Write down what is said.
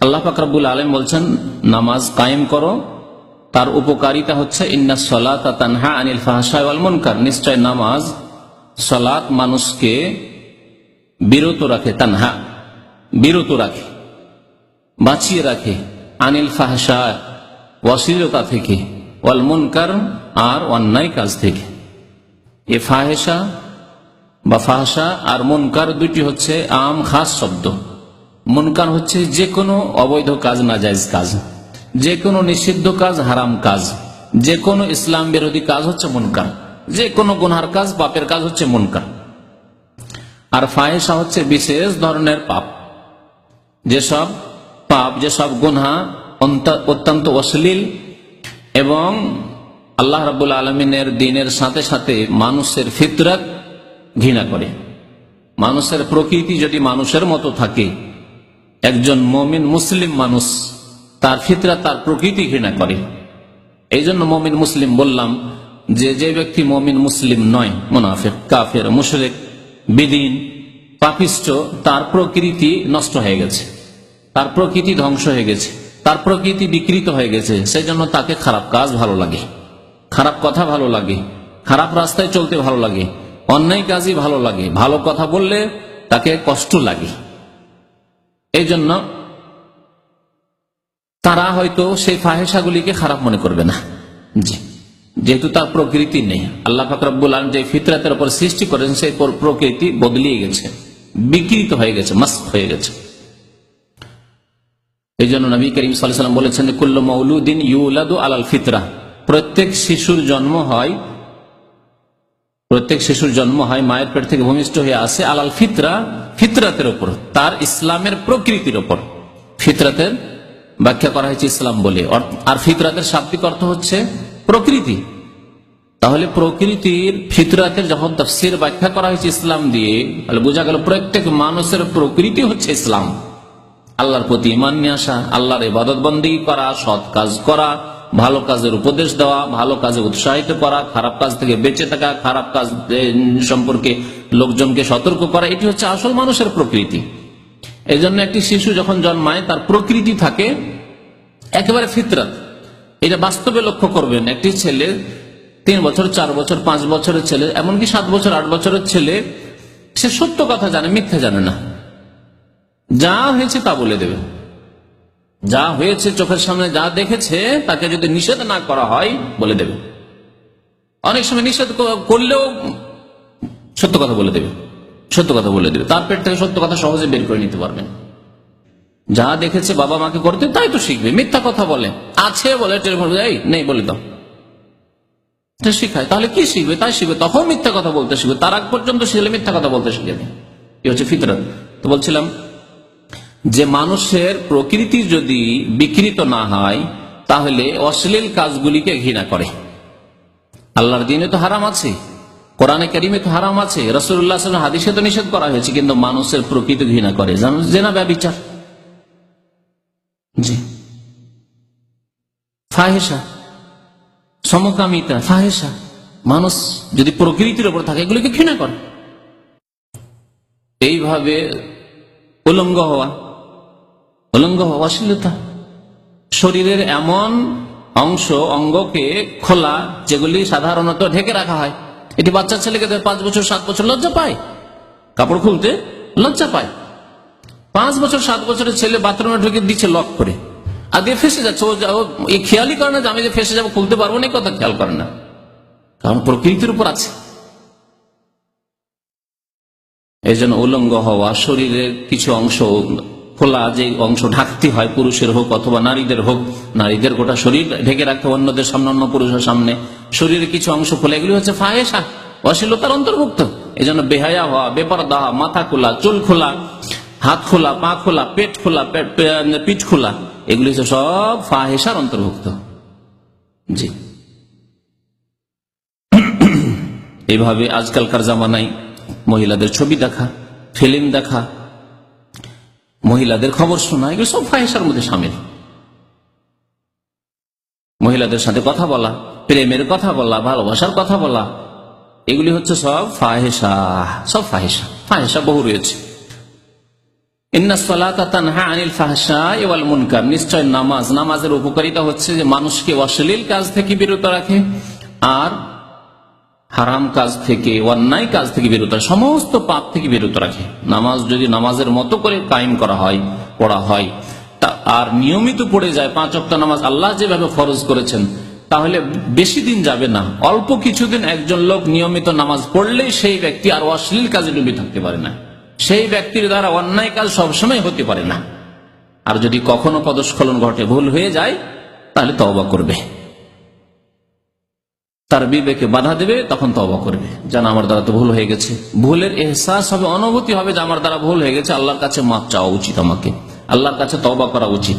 আল্লাহ ফাকরাবুল আলম বলছেন, নামাজ কায়েম করো। তার উপকারিতা হচ্ছে, ইন্না সলাত তানহা আনিল ফাহসায় ওয়াল মুনকার। নিশ্চয় নামাজ সলাত মানুষকে বিরত রাখে, তানহা, বিরত রাখে, বাঁচিয়ে রাখে আনিল ফাহসা অশ্লীলতা থেকে, ওয়াল আর অন্যায় কাজ থেকে। এ ফাহেসা বা ফাহসা আর মুনকার দুটি হচ্ছে আম খাস শব্দ। মুনকার হচ্ছে যে কোনো অবৈধ কাজ নাজাইজ কাজ। যে কোনো নিষিদ্ধ কাজ, হারাম কাজ। যে কোনো ইসলাম বিরোধী কাজ হচ্ছে মুনকার যে কোনো গুনহার কাজ, পাপের কাজ হচ্ছে মুনকার আর ফাহেসা হচ্ছে বিশেষ ধরনের পাপ। যেসব পাপ, যেসব গুনহা অত্যন্ত অশ্লীল এবং আল্লাহ রাবুল আলমিনের দিনের সাথে সাথে মানুষের ফিতরত ঘৃণা করে। মানুষের প্রকৃতি যদি মানুষের মতো থাকে একজন মমিন মুসলিম মানুষ তার ফিতরা তার প্রকৃতি ঘৃণা করে। এই জন্য মমিন মুসলিম বললাম যে যে ব্যক্তি মমিন মুসলিম নয়, মুনাফেক, কাফের, মুশরেক, বিদিন পাপিষ্ট তার প্রকৃতি নষ্ট হয়ে গেছে। তার প্রকৃতি ধ্বংস হয়ে গেছে। তার প্রকৃতি বিকৃত হয়ে গেছে। সেই জন্য তাকে খারাপ কাজ ভালো লাগে। খারাপ কথা ভালো লাগে। খারাপ রাস্তায় চলতে ভালো লাগে। অন্যায় কাজই ভালো লাগে। ভালো কথা বললে তাকে কষ্ট লাগে। এই জন্য তারা হয়তো সেই ফাহেসাগুলিকে খারাপ মনে করবে না। জি। যেহেতু তার প্রকৃতি নেই। আল্লাহ ফাকরাবুল আলম যে ফিতরাতের উপর সৃষ্টি করেছেন, সেই প্রকৃতি বদলিয়ে গেছে। বিকৃত হয়ে গেছে, মাস্ক হয়ে গেছে। এই জন্য নবী করিম সাল্লাম বলেছেন কুল্ল মৌলুদ্দিন ইউলাদু আলাল ফিতরা। প্রত্যেক শিশুর জন্ম হয় প্রত্যেক শিশুর জন্ম হয়, মায়ের পেট থেকে ভূমিষ্ঠ হয়ে আসে আলাল ফিতরা, ফিতরাতের উপর, তার ইসলামের প্রকৃতির উপর। ফিতরাতের ব্যাখ্যা করা হয়েছে ইসলাম বলে। আর ফিতরাতের শাব্দিক অর্থ হচ্ছে প্রকৃতি। তাহলে প্রকৃতির ফিতরাতের যখন তফসির ব্যাখ্যা করা হয়েছে ইসলাম দিয়ে, তাহলে বোঝা গেল প্রত্যেক মানুষের প্রকৃতি হচ্ছে ইসলাম। আল্লাহর প্রতি ইমান নিয়ে আসা, আল্লাহর ইবাদত বন্দী করা, সৎ কাজ করা ভালো কাজের উপদেশ দেওয়া, ভালো কাজে উৎসাহিত করা, খারাপ কাজ থেকে বেঁচে থাকা, খারাপ কাজ সম্পর্কে লোকজনকে সতর্ক করা, এটি হচ্ছে আসল মানুষের প্রকৃতি। এই জন্য একটি শিশু যখন জন্মায়, তার প্রকৃতি থাকে একেবারে ফিতরাত। এটা বাস্তবে লক্ষ্য করবেন, একটি ছেলে তিন বছর, চার বছর, পাঁচ বছরের ছেলে, এমনকি সাত বছর, আট বছরের ছেলে, সে সত্য কথা জানে, মিথ্যা জানে না। যা হয়েছে তা বলে দেবে। যা হয়েছে চোখের সামনে যা দেখেছে, তাকে যদি নিষেধ না করা হয়, বলে দেবে। অনেক সময় নিষেধ করলেও সত্য কথা বলে দেবে। সত্য কথা বলে দেবে। তার পেট থেকে সত্য কথা সহজে বের করে নিতে পারবেন যা দেখেছে বাবা মাকে করতে, তাই তো শিখবে। মিথ্যা কথা বলে। আছে বলে টেলিফোন এই, নেই, বলে দাও। শিখায়। তাহলে কি শিখবে? তাই শিখবে। তখন মিথ্যা কথা বলতে শিখবে। তার আগ পর্যন্ত শিখলে মিথ্যা কথা বলতে শিখে কি হচ্ছে ফিতরত। তো বলছিলাম যে মানুষের প্রকৃতি যদি বিকৃত না হয়, তাহলে অশ্লীল কাজগুলিকে ঘৃণা করে। আল্লাহর দিনে তো হারাম আছে। কোরআনে কারিমে তো হারাম আছে। রসুল্লাহ হাদিসে তো নিষেধ করা হয়েছে, কিন্তু মানুষের প্রকৃতি ঘৃণা করে। জেনা ব্যবচার। জি। ফাহেসা সমকামিতা ফাহেসা মানুষ যদি প্রকৃতির উপর থাকে, এগুলিকে ঘৃণা করে। এইভাবে উলঙ্গ হওয়া। উলঙ্গ হওয়া অশ্লীলতা। শরীরের এমন অংশ, অঙ্গকে খোলা, যেগুলি সাধারণত ঢেকে রাখা হয়। এটি বাচ্চা ছেলেকে পাঁচ বছর, সাত বছর লজ্জা পায়। কাপড় খুলতে লজ্জা পায়। পাঁচ বছর, সাত বছরের ছেলে বাথরুমে ঢুকে দিচ্ছে লক করে। আর দিয়ে ফেসে যাচ্ছে। ও এই খেয়ালই করে না যে আমি যে ফেসে যাব, খুলতে পারব না কথা খেয়াল করে না। কারণ প্রকৃতির উপর আছে। এই জন্য উলঙ্গ হওয়া, শরীরের কিছু অংশ খোলা যে অংশ ঢাকতে হয়, পুরুষের হোক অথবা নারীদের হোক, নারীদের গোটা শরীর ঢেকে রাখতে অন্যদের সামনে, অন্য পুরুষের সামনে। শরীরের কিছু অংশ খোলা, এগুলি হচ্ছে ফাহেসা অশ্লীলতার অন্তর্ভুক্ত। এই জন্য বেহায়া হওয়া, বেপরদা হওয়া, মাথা খোলা, চুল খোলা, হাত খোলা, পা খোলা, পেট খোলা পিঠ খোলা, এগুলি হচ্ছে সব ফাহেসার অন্তর্ভুক্ত। জি। এইভাবে আজকালকার জামানায় মহিলাদের ছবি দেখা, ফিল্ম দেখা মহিলাদের খবর শোনা, এগুলো সব ফাহেসার মধ্যে সামিল। মহিলাদের সাথে কথা বলা, প্রেমের কথা বলা, ভালোবাসার কথা বলা, এগুলি হচ্ছে সব ফাহেসা সব ফাহেসা ফাহেসা বহু রয়েছে। নিশ্চয় নামাজ, নামাজের উপকারিতা হচ্ছে যে মানুষকে অশ্লীল কাজ থেকে বিরত রাখে, আর হারাম কাজ থেকে, অন্যায় কাজ থেকে বিরত সমস্ত পাপ থেকে বিরত রাখে। নামাজ যদি নামাজের মতো করে কায়েম করা হয়, পড়া হয় আর নিয়মিত পড়ে যায়, পাঁচ অক্ট নামাজ আল্লাহ যেভাবে ফরজ করেছেন, তাহলে বেশি দিন যাবে না। অল্প কিছুদিন একজন লোক নিয়মিত নামাজ পড়লেই সেই ব্যক্তি আর অশ্লীল কাজে ডুবে থাকতে পারে না। সেই ব্যক্তির দ্বারা অন্যায় কাজ সবসময় হতে পারে না। আর যদি কখনো পদস্খলন ঘটে, ভুল হয়ে যায়, তাহলে তওবা করবে। তার বিবেকে বাধা দেবে, তখন তবা করবে। যেন আমার দ্বারা তো ভুল হয়ে গেছে। ভুলের এহসাস হবে, অনুভূতি হবে যে আমার দ্বারা ভুল হয়ে গেছে। আল্লাহর কাছে মাপ চাওয়া উচিত আমাকে। আল্লাহর কাছে তবা করা উচিত।